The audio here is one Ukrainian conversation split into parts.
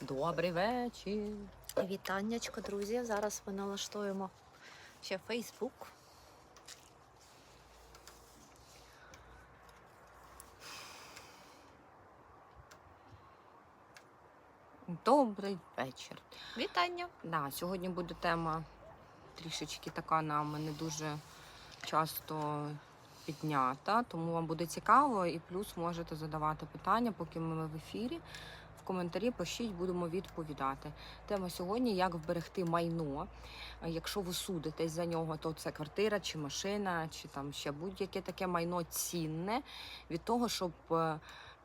Добрий вечір. Вітаннячко, друзі. Зараз ми налаштуємо ще Фейсбук. Добрий вечір. Вітання. Да, сьогодні буде тема трішечки така нам не дуже часто піднята, тому вам буде цікаво і плюс можете задавати питання, поки ми в ефірі. Коментарі пишіть, будемо відповідати. Тема сьогодні як вберегти майно. Е, Якщо ви судитесь за нього, то це квартира чи машина, чи там ще будь-яке таке майно цінне від того, щоб.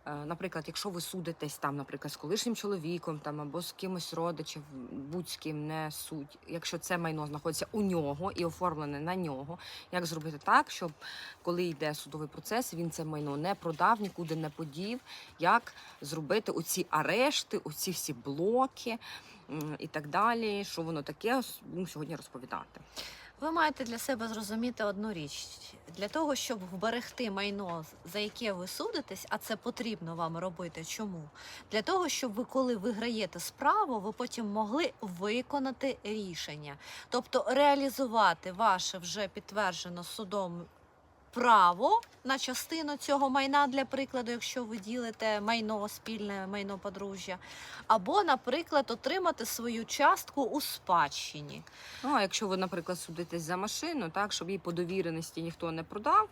Е, Наприклад, якщо ви судитесь там, наприклад, з колишнім чоловіком там або з кимось родичем, будь з ким не суть, якщо це майно знаходиться у нього і оформлене на нього, як зробити так, щоб коли йде судовий процес, він це майно не продав, нікуди не подів, як зробити оці арешти, оці всі блоки і так далі, що воно таке, будемо сьогодні розповідати. Ви маєте для себе зрозуміти одну річ. Для того, щоб вберегти майно, за яке ви судитесь, а це потрібно вам робити. Чому? Для того, щоб ви, коли виграєте справу, ви потім могли виконати рішення, тобто реалізувати ваше вже підтверджено судом право на частину цього майна, для прикладу, якщо ви ділите майно спільне майно подружжя, або, наприклад, отримати свою частку у спадщині. Ну, а якщо ви, наприклад, судитесь за машину, так, щоб її по довіреності ніхто не продав,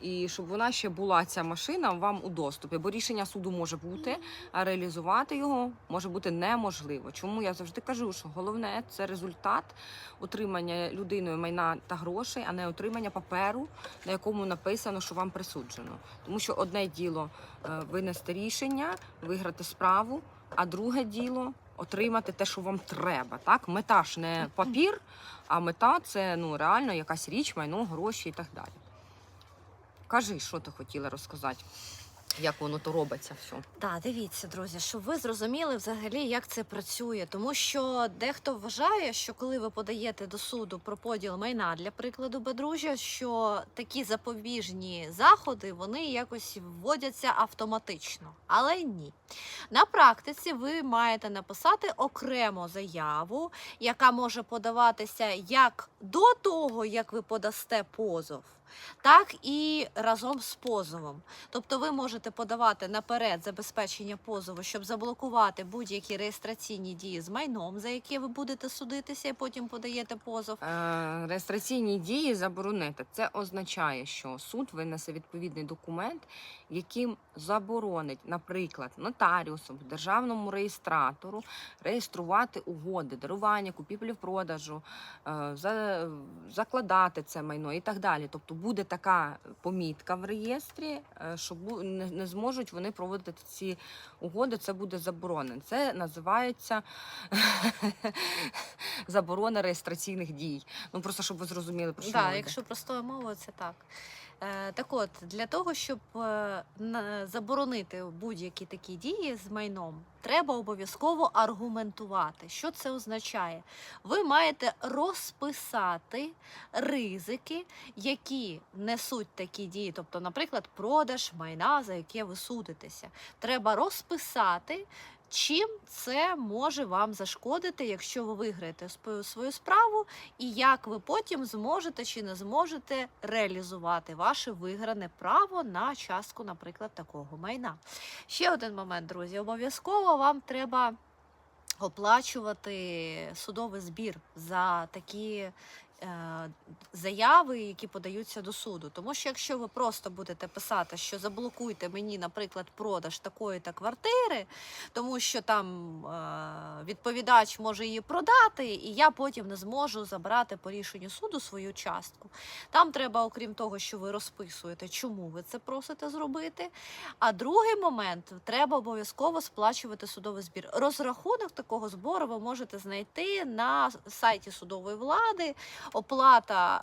і щоб вона ще була ця машина вам у доступі, бо рішення суду може бути, а реалізувати його може бути неможливо. Чому я завжди кажу, що головне це результат отримання людиною майна та грошей, а не отримання паперу, на якому написано, що вам присуджено. Тому що одне діло е, винести рішення, виграти справу, а друге діло отримати те, що вам треба. Так, мета ж не папір, а мета це ну реально якась річ, майно, гроші і так далі. Кажи, що ти хотіла розказати, як воно то робиться все. Так, дивіться, друзі, щоб ви зрозуміли взагалі, як це працює. Тому що дехто вважає, що коли ви подаєте до суду про поділ майна для прикладу подружжя, що такі запобіжні заходи вони якось вводяться автоматично. Але ні. На практиці ви маєте написати окремо заяву, яка може подаватися як до того, як ви подасте позов. Так і разом з позовом. Тобто ви можете подавати наперед забезпечення позову, щоб заблокувати будь-які реєстраційні дії з майном, за які ви будете судитися, і потім подаєте позов. Е, реєстраційні дії заборонити. Це означає, що суд винесе відповідний документ, яким заборонить, наприклад, нотаріусу, державному реєстратору реєструвати угоди, дарування, купівлі-продажу, е, закладати це майно і так далі. Тобто буде така помітка в реєстрі, е, що не, не зможуть вони проводити ці угоди. Це буде заборонено. Це називається заборона реєстраційних дій. Ну просто щоб ви зрозуміли про що Так, якщо простою мовою, це так. Е, так от, для того, щоб е, заборонити будь-які такі дії з майном, треба обов'язково аргументувати. Що це означає? Ви маєте розписати ризики, які несуть такі дії, тобто, наприклад, продаж майна, за яке ви судитеся. Треба розписати. Чим це може вам зашкодити, якщо ви виграєте свою справу, і як ви потім зможете чи не зможете реалізувати ваше вигране право на частку, наприклад, такого майна. Ще один момент, друзі. Обов'язково вам треба оплачувати судовий збір за такі. Е, Заяви, які подаються до суду, тому що якщо ви просто будете писати, що заблокуйте мені, наприклад, продаж такої та квартири, тому що там е, відповідач може її продати, і я потім не зможу забрати по рішенню суду свою частку. Там треба, окрім того, що ви розписуєте, чому ви це просите зробити. А другий момент треба обов'язково сплачувати судовий збір. Розрахунок такого збору ви можете знайти на сайті судової влади. Оплата.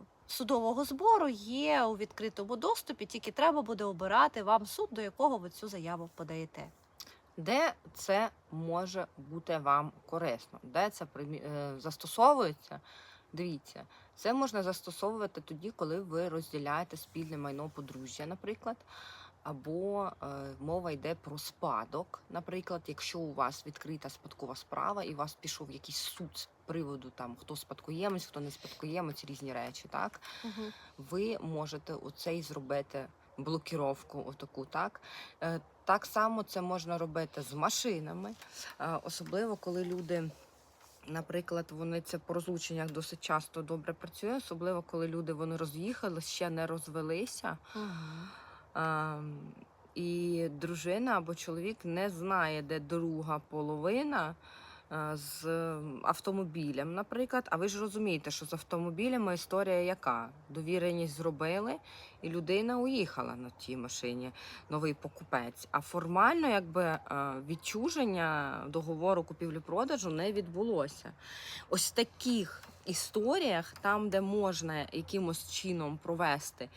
е, Судового збору є у відкритому доступі, тільки треба буде обирати вам суд, до якого ви цю заяву подаєте. Де це може бути вам корисно? Де це е, застосовується? Дивіться, це можна застосовувати тоді, коли ви розділяєте спільне майно подружжя, наприклад. Або е, мова йде про спадок. Наприклад, якщо у вас відкрита спадкова справа і у вас пішов якийсь суд з приводу там хто спадкоємець, хто не спадкоємець, різні речі, так ви можете оцей зробити блокіровку, отаку, так. Е, Так само це можна робити з машинами, Е, особливо коли люди. Наприклад, вони це по розлученнях досить часто добре працює, особливо коли люди вони роз'їхали, ще не розвелися. Ем, і дружина або чоловік не знає, де друга половина е, з автомобілем, наприклад. А ви ж розумієте, що з автомобілями історія яка? Довіреність зробили, і людина уїхала на тій машині, новий покупець. А формально, якби е, відчуження договору купівлі-продажу не відбулося. Ось таких історіях, там, де можна якимось чином провести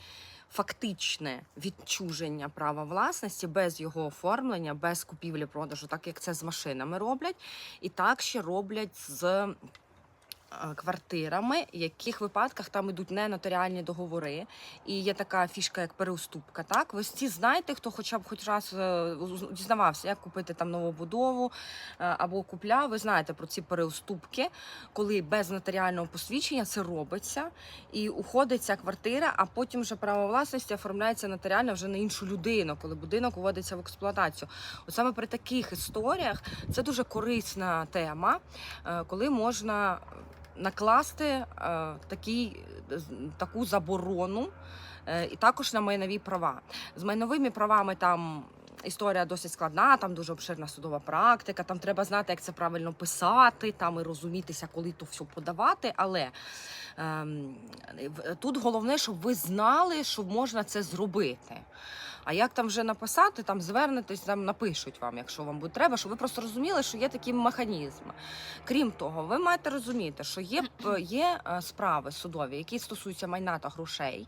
фактичне відчуження права власності без його оформлення, без купівлі-продажу, так як це з машинами роблять, і так ще роблять з. Е, Квартирами, в яких випадках там ідуть не нотаріальні договори, і є така фішка, як переуступка. Так, ви всі знаєте, хто хоча б хоч раз е, дізнавався, як купити там нову будову е, або купляв. Ви знаєте про ці переуступки, коли без нотаріального посвідчення це робиться, і уходить ця квартира, а потім вже право власності оформляється нотаріально вже на іншу людину, коли будинок вводиться в експлуатацію. От саме при таких історіях це дуже корисна тема, коли можна накласти е, такий, таку заборону. е, І також на майнові права. З майновими правами там історія досить складна, там дуже обширна судова практика, там треба знати, як це правильно писати, там і розумітися, коли то все подавати. Але ем, тут головне, щоб ви знали, що можна це зробити. А як там вже написати, там звернетесь, там напишуть вам, якщо вам буде треба, щоб ви просто розуміли, що є такі механізми. Крім того, ви маєте розуміти, що є, є е, справи судові, які стосуються майна та грошей.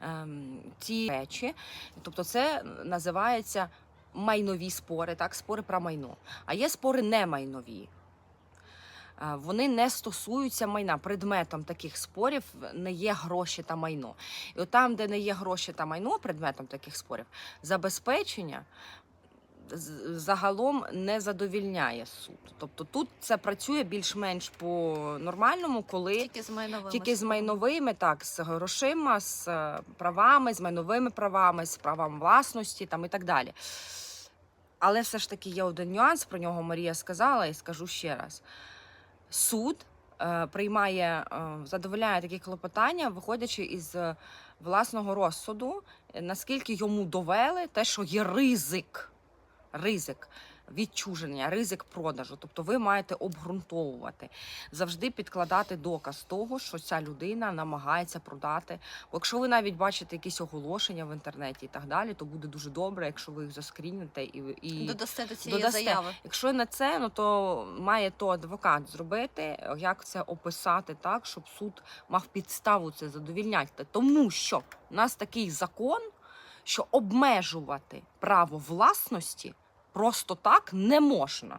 Ем, ці речі, тобто це називається майнові спори, так, спори про майно. А є спори не майнові. Е, Вони не стосуються майна. Предметом таких спорів не є гроші та майно. І от там, де не є гроші та майно, предметом таких спорів, забезпечення загалом не задовільняє суд. Тобто тут це працює більш-менш по нормальному, коли Тільки з майновими. тільки з майновими, так, з грошима, з е, правами, з майновими правами, з правом власності там і так далі. Але все ж таки є один нюанс, про нього Марія сказала, і скажу ще раз: суд е, приймає, задоволяє задовольняє такі клопотання, виходячи із е, власного розсуду, е, наскільки йому довели те, що є ризик, ризик. Відчуження, ризик продажу, тобто ви маєте обґрунтовувати, завжди підкладати доказ того, що ця людина намагається продати. Бо якщо ви навіть бачите якісь оголошення в інтернеті і так далі, то буде дуже добре, якщо ви їх заскріните і, і Додасте до цієї додасте. заяви. Якщо не це, ну то має то адвокат зробити, як це описати так, щоб суд мав підставу це задовільняти. Тому що у нас такий закон, що обмежувати право власності просто так не можна.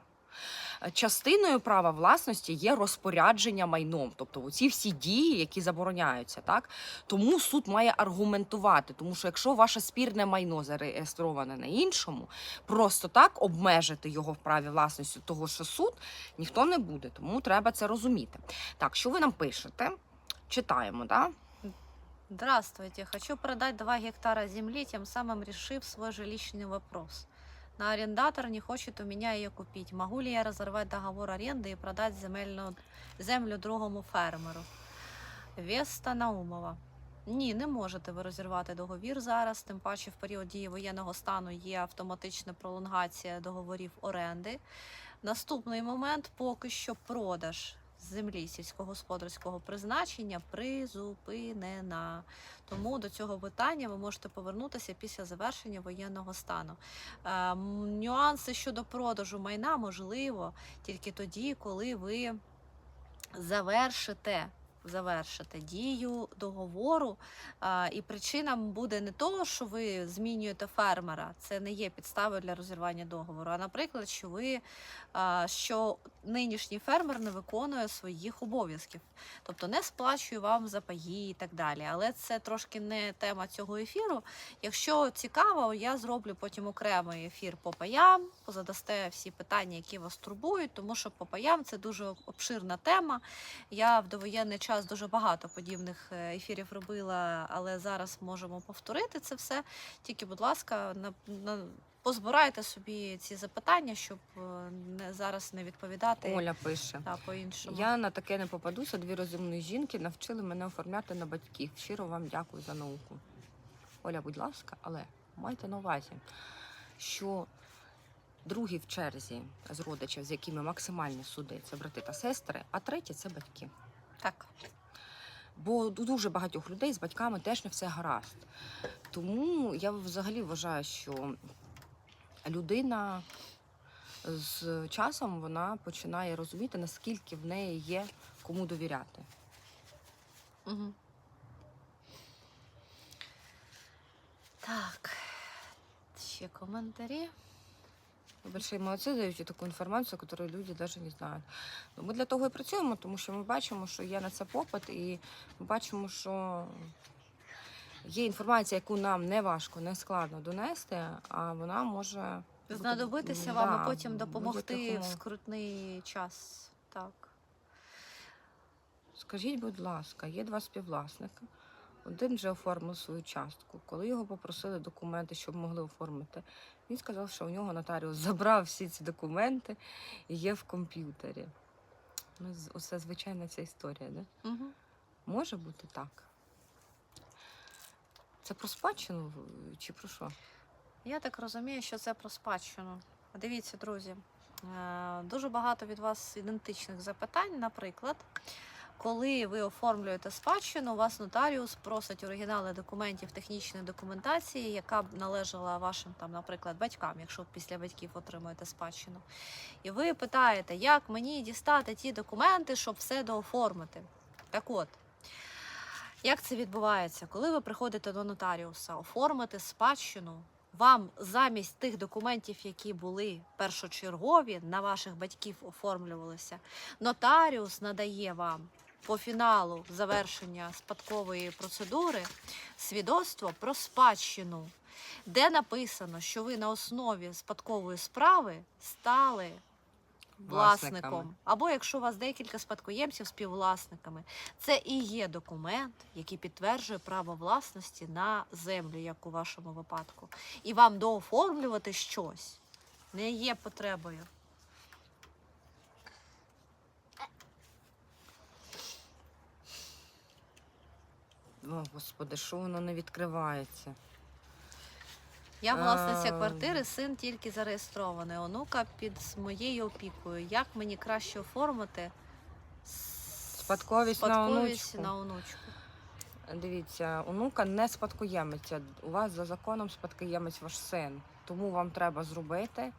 Частиною права власності є розпорядження майном, тобто оці всі дії, які забороняються, так тому суд має аргументувати, тому що якщо ваше спірне майно зареєстроване на іншому, просто так обмежити його в праві власності того, що суд ніхто не буде. Тому треба це розуміти. Так, що ви нам пишете? Читаємо, да? Здравствуйте. Хочу продать 2 гектара земли, тем самым решив свой жилищный вопрос. Но арендатор не хочет у меня ее купить. Могу ли я разорвать договор аренды и продать земельну, землю другому фермеру? Веста Наумова. Ні, не можете ви розірвати договір зараз. Тим паче в період дії воєнного стану є автоматична пролонгація договорів оренди. Наступний момент поки що продаж землі сільськогосподарського призначення призупинена. Тому до цього питання ви можете повернутися після завершення воєнного стану. Е, нюанси щодо продажу майна можливо тільки тоді, коли ви завершите завершите дію договору, а, і причина буде не того, що ви змінюєте фермера, це не є підставою для розірвання договору. А наприклад, що ви що нинішній фермер не виконує своїх обов'язків, тобто не сплачує вам за паї і так далі. Але це трошки не тема цього ефіру. Якщо цікаво, я зроблю потім окремий ефір по паям, позадасте всі питання, які вас турбують, тому що по паям це дуже обширна тема. Я в довоєнний час дуже багато подібних е, ефірів робила, але зараз можемо повторити це все. Тільки, будь ласка, на, на позбирайте собі ці запитання, щоб е, не зараз не відповідати Оля пише. та, по-іншому. Я на таке не попадуся. Дві розумні жінки навчили мене оформляти на батьків. Щиро вам дякую за науку. Оля, будь ласка, але майте на увазі, що другі в черзі з родичів, з якими максимальні суди, це брати та сестри, а треті це батьки. Так. Бо у дуже багатьох людей з батьками теж не все гаразд. Тому я взагалі вважаю, що людина з часом вона починає розуміти, наскільки в неї є кому довіряти. Угу. Так. Ще коментарі. Большие молодці дають таку інформацію, яку люди навіть не знають. Ну, Ми для того і працюємо, тому що ми бачимо, що є на це попит, і ми бачимо, що є інформація, яку нам не важко, не складно донести, а вона може Знадобитися вам да, і потім допомогти в скрутний час. Так. Скажіть, будь ласка, є два співвласника. Один вже оформив свою частку. Коли його попросили документи, щоб могли оформити, він сказав, що у нього нотаріус забрав всі ці документи і є в комп'ютері. Ну, оце звичайна ця історія, да? Угу. Може бути так. Це про спадщину чи про що? Я так розумію, що це про спадщину. Дивіться, друзі, е, дуже багато від вас ідентичних запитань. Наприклад, коли ви оформлюєте спадщину, у вас нотаріус просить оригінали документів технічної документації, яка б належала вашим, там, наприклад, батькам, якщо після батьків отримуєте спадщину. І ви питаєте, як мені дістати ті документи, щоб все дооформити. Так от. Як це відбувається? Коли ви приходите до нотаріуса, оформити спадщину, вам замість тих документів, які були першочергові, на ваших батьків оформлювалися, нотаріус надає вам по фіналу завершення спадкової процедури свідоцтво про спадщину, де написано, що ви на основі спадкової справи стали власником. Або якщо у вас декілька спадкоємців співвласниками, це і є документ, який підтверджує право власності на землю, як у вашому випадку. І вам дооформлювати щось не є потребою. О, господи, що воно не відкривається? Я власниця Ем. квартири, син тільки зареєстрований. Онука під моєю опікою. Як мені краще оформити с- Спадковість на спадковість онучку. на онучку? Дивіться, онука не спадкоємиця. У вас за законом спадкоємець ваш син. Тому вам треба зробити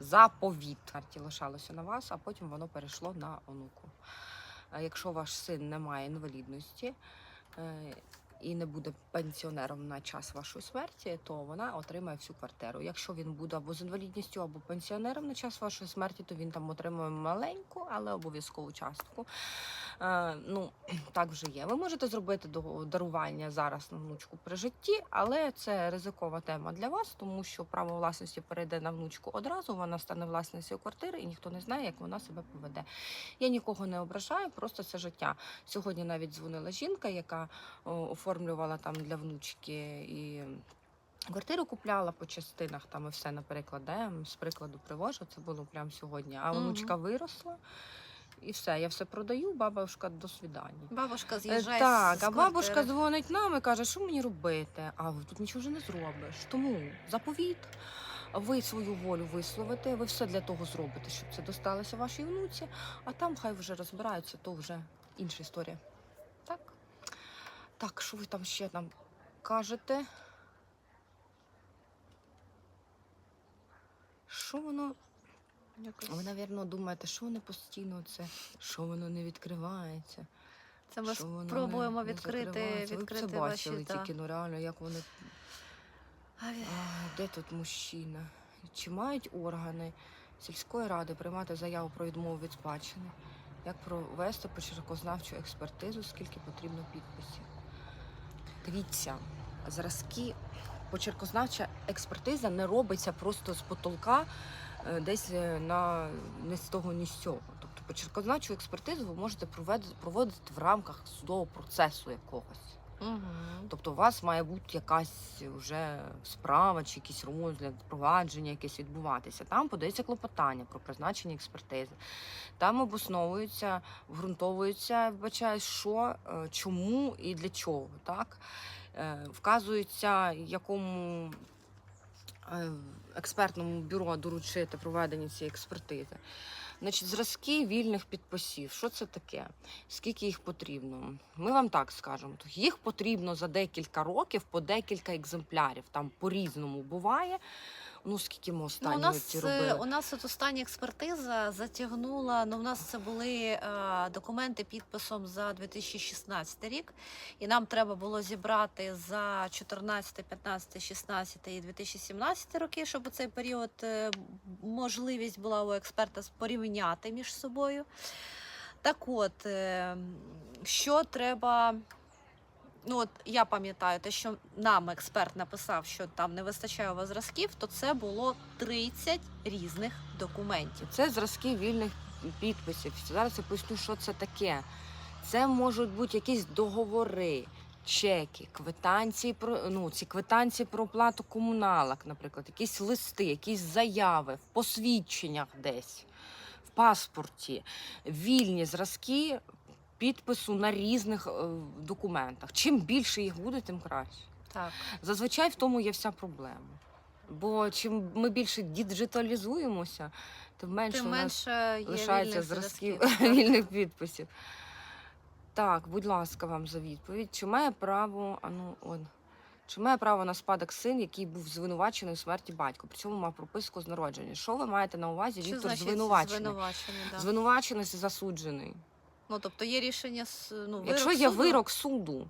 заповіт. Карті лишалося на вас, а потім воно перейшло на онуку. А якщо ваш син не має інвалідності е, і не буде пенсіонером на час вашої смерті, то вона отримає всю квартиру. Якщо він буде або з інвалідністю, або пенсіонером на час вашої смерті, то він там отримує маленьку, але обов'язкову частку. Е, ну, так вже є. Ви можете зробити дарування зараз на внучку при житті, але це ризикова тема для вас, тому що право власності перейде на внучку одразу. Вона стане власницею квартири, і ніхто не знає, як вона себе поведе. Я нікого не ображаю, просто це життя. Сьогодні навіть дзвонила жінка, яка оформлювала там для внучки і. Квартиру купляла по частинах, там і все, наприклад, да, з прикладу привожу, це було прямо сьогодні. А онучка виросла, і все, я все продаю, бабушка, до свидання. Бабушка Е, з'їжджає Так, з а бабушка дзвонить нам і каже, що мені робити? А ви тут нічого вже не зробиш. Тому заповіт. Ви свою волю висловите, ви все для того зробите, щоб це досталося вашій внуці, а там хай вже розбираються, то вже інша історія. Так. Так, що ви там ще там кажете? Що воно? Якось. Ви, напевно, думаєте, що вони постійно це, що воно не відкривається. Це ми спробуємо не відкрити. Ви відкрити це ваші. бачили та. тільки, ну реально, як вони. А, де тут мужчина? Чи мають органи сільської ради приймати заяву про відмову від спадщини? Як провести почеркознавчу експертизу, скільки потрібно підписів? Дивіться, зразки почеркознавча експертиза не робиться просто з потолка десь е, на не з того, ні з цього. Тобто почеркознавчу експертизу ви можете проводити в рамках судового процесу якогось. Мгм. Тобто у вас має бути якась вже справа чи якийсь розгляд, провадження якесь відбуватися. Там подається клопотання про призначення експертизи. Там обосновується, вґрунтовується, вибачаю, що, е, чому і для чого. Так? Е, Вказується, якому е, експертному бюро доручити проведення цієї експертизи. Значить, зразки вільних підписів. Що це таке? Скільки їх потрібно? Ми вам так скажемо. Їх потрібно за декілька років по декілька екземплярів. Там по-різному буває. Ну, скільки ми Ну, у нас ці е, робили? у нас от остання експертиза затягнула. Ну, у нас це були е, документи підписом за 2016 рік, і нам треба було зібрати за 14, 15, 16 і 2017 роки, щоб у цей період е, можливість була у експерта порівняти між собою. Так от, е, що треба. Ну, от я пам'ятаю, те, що нам експерт написав, що там не вистачає у вас зразків, то це було 30 різних документів. Це зразки вільних підписів. Зараз я поясню, що це таке. Це можуть бути якісь договори, чеки, квитанції про ну, ці квитанції про оплату комуналок, наприклад, якісь листи, якісь заяви в посвідченнях десь, в паспорті, вільні зразки підпису на різних е, документах. Чим більше їх буде, тим краще. Так. Зазвичай в тому є вся проблема. Бо чим ми більше діджиталізуємося, тим менше Тим у нас менше є лишається вільних зразків вільних підписів. Так, будь ласка, вам за відповідь. Чи має право, а ну, он, чи має право на спадок син, який був звинувачений у смерті батька, при цьому мав прописку з народження? Що ви маєте на увазі? Що Віктор значить звинувачений. звинувачений да. Звинувачений засуджений. Ну, тобто є рішення ну, вирок Якщо є суду. вирок суду,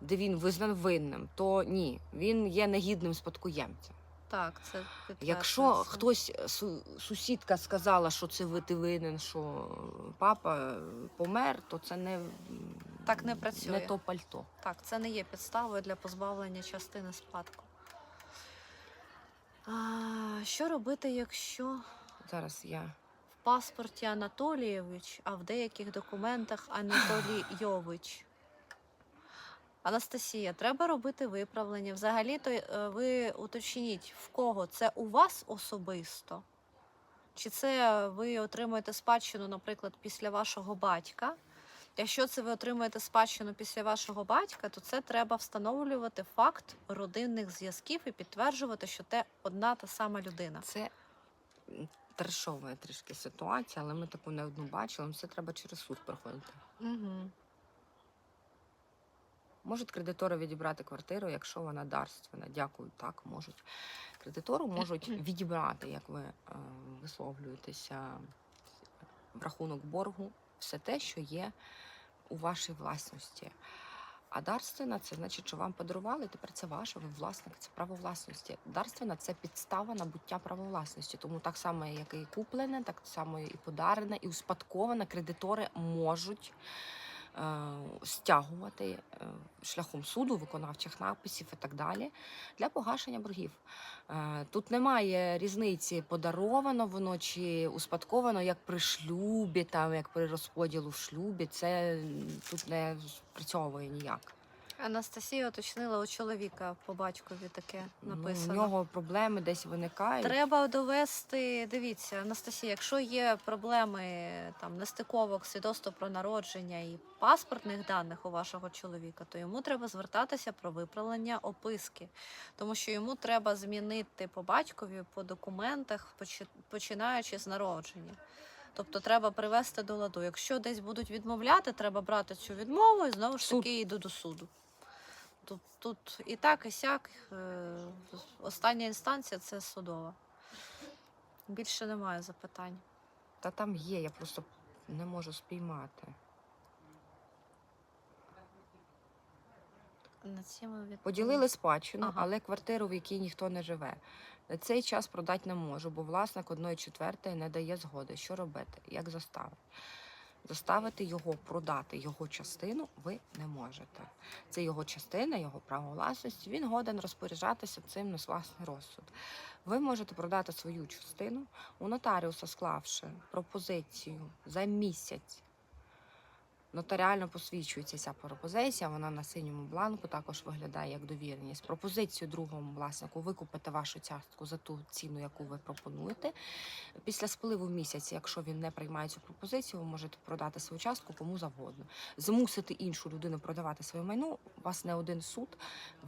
де він визнан винним, то ні, він є негідним спадкоємцем. Так, це Якщо хтось е, сусідка сказала, що це ви ти винен, що папа е, помер, то це не Так не працює. Не то пальто. Так, це не є підставою для позбавлення частини спадку. А, що робити, якщо Зараз я паспорті Анатолійович, а в деяких документах Анатолійович? Анастасія, треба робити виправлення. Взагалі-то е, ви уточніть, в кого це у вас особисто? Чи це ви отримуєте спадщину, наприклад, після вашого батька? Якщо це ви отримуєте спадщину після вашого батька, то це треба встановлювати факт родинних зв'язків і підтверджувати, що це одна та сама людина. це трешова трішки ситуація, але ми таку не одну бачили. Це треба через суд проходити. Угу. Можуть кредитори відібрати квартиру, якщо вона дарственна. Дякую, так можуть. Кредитору можуть відібрати, як ви е, висловлюєтеся, в рахунок боргу, все те, що є у вашій власності. А дарственна це значить, що вам подарували, тепер це ваше, ви власник, це право власності. Дарственна це підстава набуття права власності. Тому так само, як і куплене, так само і подарене, і успадковане, кредитори можуть стягувати е, шляхом суду, виконавчих написів і так далі для погашення боргів. Е, Тут немає різниці, подаровано воно чи успадковано, як при шлюбі, там як при розподілу в шлюбі. Це тут не спрацьовує ніяк. Анастасія уточнила у чоловіка по батькові таке Ну, написано. у нього проблеми десь виникають. Треба довести. Дивіться, Анастасія, якщо є проблеми там нестиковок, свідоцтво про народження і паспортних даних у вашого чоловіка, то йому треба звертатися про виправлення описки, тому що йому треба змінити по батькові по документах, почи- починаючи з народження. Тобто треба привести до ладу. Якщо десь будуть відмовляти, треба брати цю відмову і знову ж таки йду до суду. Тут, тут і так, і сяк. е, Остання інстанція це судова. Більше немає запитань. Та там є, я просто не можу спіймати. На цьому відповім. Поділили спадщину, Ага. але квартиру, в якій ніхто не живе. На цей час продати не можу, бо власник одної четвертої не дає згоди. Що робити? Як заставити? Заставити його продати його частину ви не можете. Це його частина, його право власності. Він годен розпоряджатися цим на власний розсуд. Ви можете продати свою частину у нотаріуса, склавши пропозицію за місяць. Нотаріально посвідчується ця пропозиція, вона на синьому бланку також виглядає як довіреність. Пропозицію другому власнику викупити вашу частку за ту ціну, яку ви пропонуєте. Після спливу місяця, якщо він не приймає цю пропозицію, ви можете продати свою частку кому завгодно. Змусити іншу людину продавати своє майно, у вас не один суд,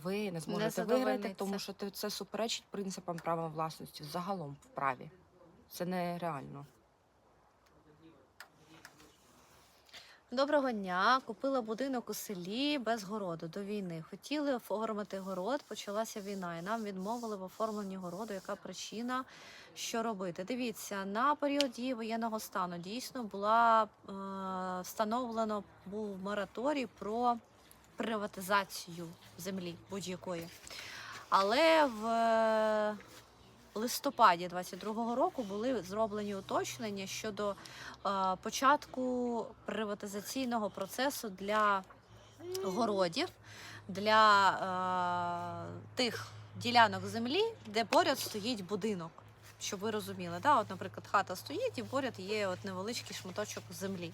ви не зможете виграти, тому що це суперечить принципам права власності загалом в праві. Це нереально. Доброго дня. Купила будинок у селі без городу до війни. Хотіли оформити город, почалася війна, і нам відмовили в оформленні городу. Яка причина? Що робити? Дивіться, на період дії воєнного стану дійсно була е, встановлено був мораторій про приватизацію землі будь-якої. Але в листопаді 22-го року були зроблені уточнення щодо е, початку приватизаційного процесу для городів, для е, тих ділянок землі, де поряд стоїть будинок. Щоб ви розуміли, да? от, наприклад, хата стоїть і поряд є от невеличкий шматочок землі.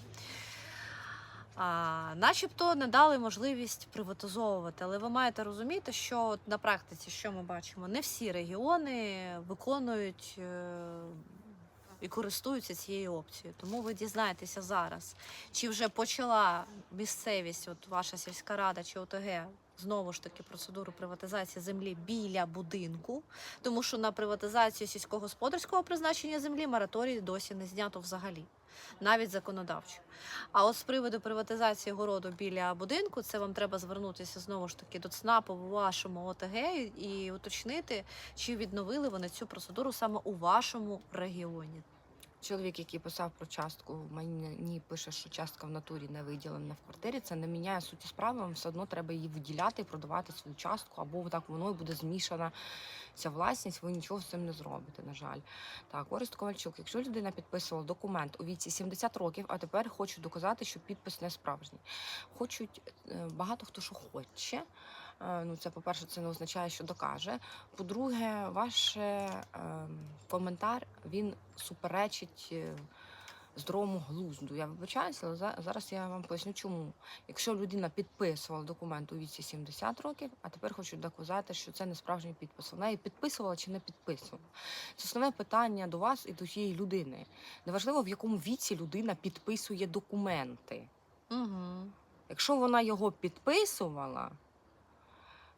А, начебто не дали можливість приватизовувати, але ви маєте розуміти, що на практиці, що ми бачимо, не всі регіони виконують е, і користуються цією опцією. Тому ви дізнаєтеся зараз, чи вже почала місцевість, от ваша сільська рада чи ОТГ, знову ж таки процедуру приватизації землі біля будинку, тому що на приватизацію сільськогосподарського призначення землі мораторій досі не знято взагалі, навіть законодавчо. А от з приводу приватизації городу біля будинку, це вам треба звернутися знову ж таки до ЦНАПу в вашому ОТГ і- уточнити, чи відновили вони цю процедуру саме у вашому регіоні. Чоловік, який писав про частку, мені пише, що частка в натурі не виділена в квартирі. Це не міняє суті справи. Вам все одно треба її виділяти і продавати свою частку, або так воно і буде змішана ця власність. Ви нічого з цим не зробите. На жаль, так Орест Ковальчук. Якщо людина підписувала документ у віці 70 років, а тепер хочуть доказати, що підпис не справжній. Хочуть е, багато хто що хоче. Е, Ну, це, по-перше, це не означає, що докаже. По-друге, ваш е, ем, коментар він суперечить е, здоровому глузду. Я вибачаюся, але зараз я вам поясню, чому. Якщо людина підписувала документ у віці 70 років, а тепер хочуть доказати, що це не справжній підпис. Вона її підписувала чи не підписувала. Це основне питання до вас і до тієї людини. Неважливо, в якому віці людина підписує документи. Угу. Якщо вона його підписувала,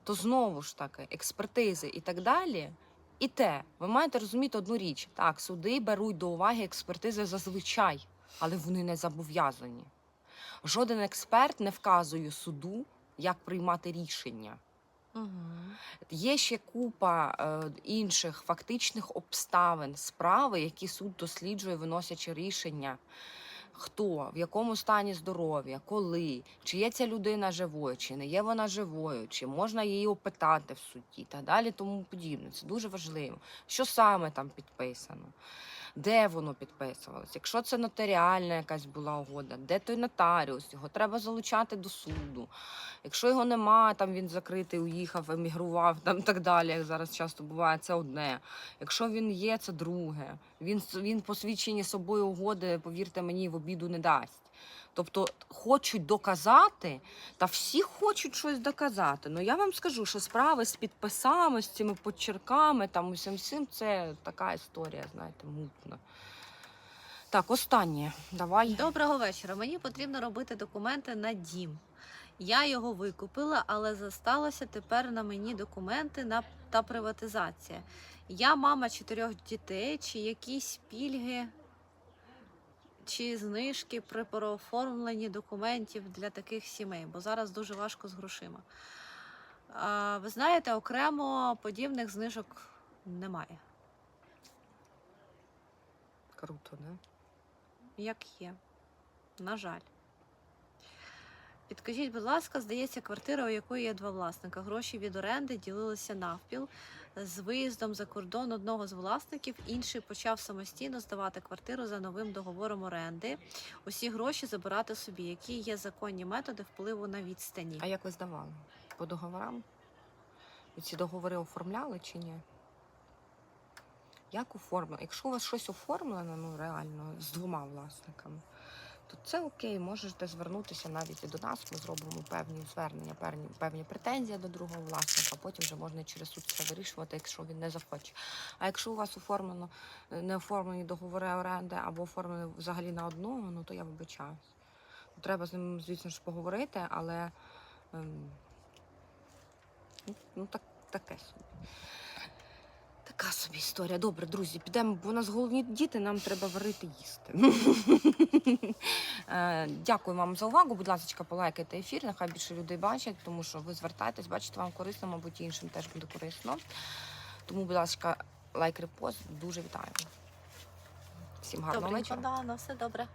то знову ж таки експертизи і так далі. І те, ви маєте розуміти одну річ: так, суди беруть до уваги експертизи зазвичай, але вони не зобов'язані. Жоден експерт не вказує суду, як приймати рішення. Угу. Є ще купа е, інших фактичних обставин справи, які суд досліджує, виносячи рішення. Хто, в якому стані здоров'я, коли, чи є ця людина живою, чи не є вона живою, чи можна її опитати в суді та далі, тому подібне. Це дуже важливо. Що саме там підписано? Де воно підписувалось? Якщо це нотаріальна якась була угода, де той нотаріус? Його треба залучати до суду. Якщо його немає, там він закритий, уїхав, емігрував, там так далі, як зараз часто буває, це одне. Якщо він є, це друге. Він, він посвідчені собою угоди, повірте мені, в обіду не дасть. Тобто хочуть доказати, та всі хочуть щось доказати. Ну я вам скажу, що справи з підписами, з цими почерками, там усім всім, це така історія, знаєте, мутна. Так, останнє. Давай. Доброго вечора. Мені потрібно робити документи на дім. Я його викупила, але засталося тепер на мені документи на та приватизація. Я мама чотирьох дітей, чи якісь пільги чи знижки при переоформленні документів для таких сімей, бо зараз дуже важко з грошима. А, ви знаєте, окремо подібних знижок немає. Круто, не? Як є. На жаль. Підкажіть, будь ласка, здається, квартира, у якої є два власника. Гроші від оренди ділилися навпіл. З виїздом за кордон одного з власників інший почав самостійно здавати квартиру за новим договором оренди. Усі гроші забирати собі. Які є законні методи впливу на відстані? А як ви здавали? По договорам? Ви ці договори оформляли чи ні? Як оформлено? Якщо у вас щось оформлено, ну реально, з двома власниками, то це окей, можете звернутися навіть і до нас. Ми зробимо певні звернення, певні, певні претензії до другого власника. Потім вже можна через суд це вирішувати, якщо він не захоче. А якщо у вас оформлено е, не оформлені договори оренди або оформлені взагалі на одного, ну то я вибачаюсь. Треба з ним, звісно ж, поговорити, але ем, ну, ну так, таке собі. Така собі історія. Добре, друзі, підемо, бо у нас головні діти, нам треба варити їсти. Е, Дякую вам за увагу. Будь ласка, полайкайте ефір, нехай більше людей бачать, тому що ви звертаєтесь, бачите, вам корисно, мабуть, іншим теж буде корисно. Тому, будь ласка, лайк, репост, дуже вітаю. Всім гарного Добренько, вечора. да, на все добре.